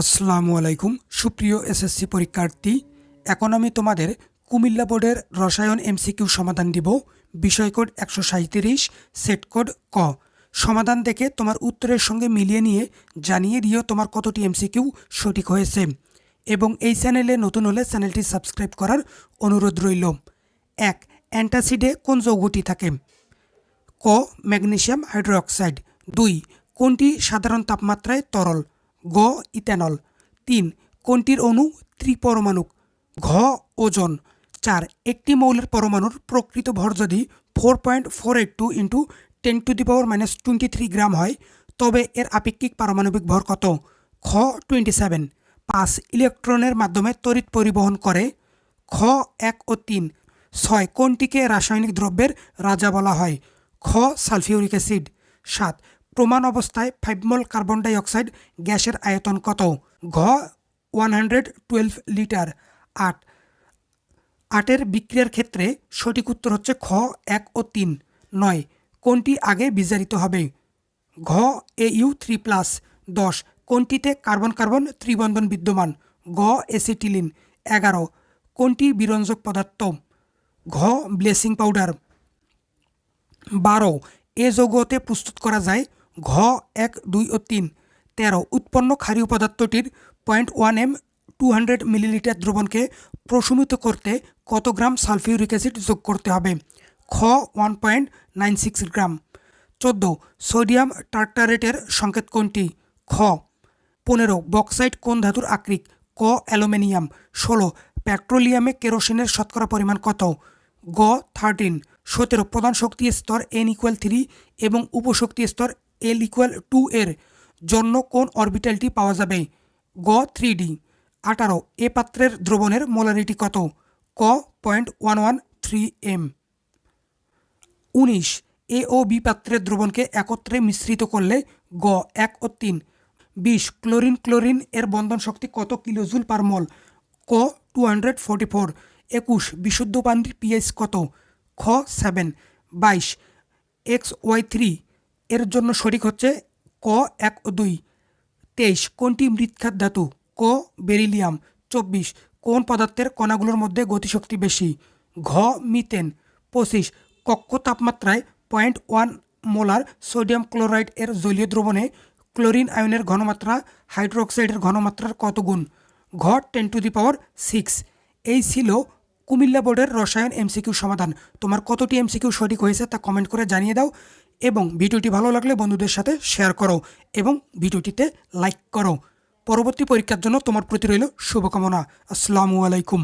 আসসালামু আলাইকুম, সুপ্রিয় এসএসসি পরীক্ষার্থী। এখন আমি তোমাদের কুমিল্লা বোর্ডের রসায়ন এমসিকিউ সমাধান দিব। বিষয় কোড একশো সাঁত্রিশ সেট কোড ক। সমাধান দেখে তোমার উত্তরের সঙ্গে মিলিয়ে নিয়ে জানিয়ে দিও তোমার কতটি এমসিকিউ সঠিক হয়েছে। এবং এই চ্যানেলে নতুন হলে চ্যানেলটি সাবস্ক্রাইব করার অনুরোধ রইল। এক, অ্যান্টাসিডে কোন যৌগটি থাকে? ক, ম্যাগনেসিয়াম হাইড্রোক্সাইড। দুই, কোনটি সাধারণ তাপমাত্রায় তরল? গ ইথানল, তিন কোনটির অণু ত্রিপরমাণু ঘ ওজন, চার একটি মৌলের পরমাণুর প্রকৃত ভর যদি four point four eight two into ten to the power minus twenty three gram হয়, তবে এর আপেক্ষিক পারমাণবিক ভর কত? খ টোয়েন্টি সেভেন পাঁচ ইলেকট্রনের মাধ্যমে তড়িৎ পরিবহন করে, খ এক ও তিন, ছয় কোনটিকে রাসায়নিক দ্রব্যের রাজা বলা হয়? খ সালফিউরিক অ্যাসিড, সাত প্রমাণ অবস্থায় ফাইভ মোল কার্বন ডাইঅক্সাইড গ্যাসের আয়তন কত? ঘ ওয়ান হান্ড্রেড টুয়েলভ লিটার। আট, আটের বিক্রিয়ার ক্ষেত্রে সঠিক উত্তর হচ্ছে খ, এক ও তিন। নয়, কোনটি আগে বিজারিত হবে? ঘ এ ইউ থ্রি প্লাস দশ, কোনটিতে কার্বন কার্বন ত্রিবন্ধন বিদ্যমান? গ এসিটিলিন এগারো, কোনটি বিরঞ্জক পদার্থ? ঘ ব্লেসিং পাউডার বারো, এ যৌগতে প্রস্তুত করা যায় ঘ, এক, দুই ও তিন। তেরো, উৎপন্ন ক্ষারীয় পদার্থটির point one M two hundred millilitre দ্রবণকে প্রশমিত করতে কত গ্রাম সালফিউরিক অ্যাসিড যোগ করতে হবে? খ one point nine six gram. চোদ্দ, সোডিয়াম টার্টারেটের সংকেত কোনটি? খ, পনেরো, বক্সাইট কোন ধাতুর আকরিক? ক, অ্যালুমিনিয়াম। ষোলো, পেট্রোলিয়ামে কেরোসিনের শতকরা পরিমাণ কত? গ, থার্টিন। সতেরো, প্রধান শক্তি স্তর এন ইকুয়াল থ্রি এবং উপশক্তি স্তর এল ইকুয়াল টু এর জন্য কোন অরবিটালটি পাওয়া যাবে? গ থ্রি ডি আঠারো, এ পাত্রের দ্রবণের মোলারিটি কত? ক point one one three M উনিশ, এ ও বি পাত্রের দ্রবণকে একত্রে মিশ্রিত করলে গ, এক ও তিন। বিশ, ক্লোরিন ক্লোরিন এর বন্ধন শক্তি কত কিলোজুল পার মল? ক টু হান্ড্রেড ফোরটি ফোর একুশ, বিশুদ্ধ পানির পিএইচ কত? খ সেভেন বাইশ, এক্স ওয়াই থ্রি। এর জন্য সঠিক হচ্ছে ক এক ও দুই। তেইশ, কোনটি মৃৎখাত ধাতু? ক, বেরিলিয়াম। চব্বিশ, কোন পদার্থের কণাগুলোর মধ্যে গতিশক্তি বেশি? ঘ, মিথেন। পঁচিশ, কক্ষ তাপমাত্রায় point one molar sodium chloride এর জলীয় দ্রবণে ক্লোরিন আয়নের ঘনমাত্রা, হাইড্রোক্সাইডের ঘনমাত্রার কত গুণ? ঘ, ten to the power six. এই ছিল কুমিল্লা বোর্ডের রসায়ন এমসিকিউ সমাধান। তোমার কতটি এমসিকিউ সঠিক হয়েছে তা কমেন্ট করে জানিয়ে দাও এবং ভিডিওটি ভালো লাগলে বন্ধুদের সাথে শেয়ার করো এবং ভিডিওটিতে লাইক করো। পরবর্তী পরীক্ষার জন্য তোমার প্রতি রইল শুভকামনা। আসসালামু আলাইকুম।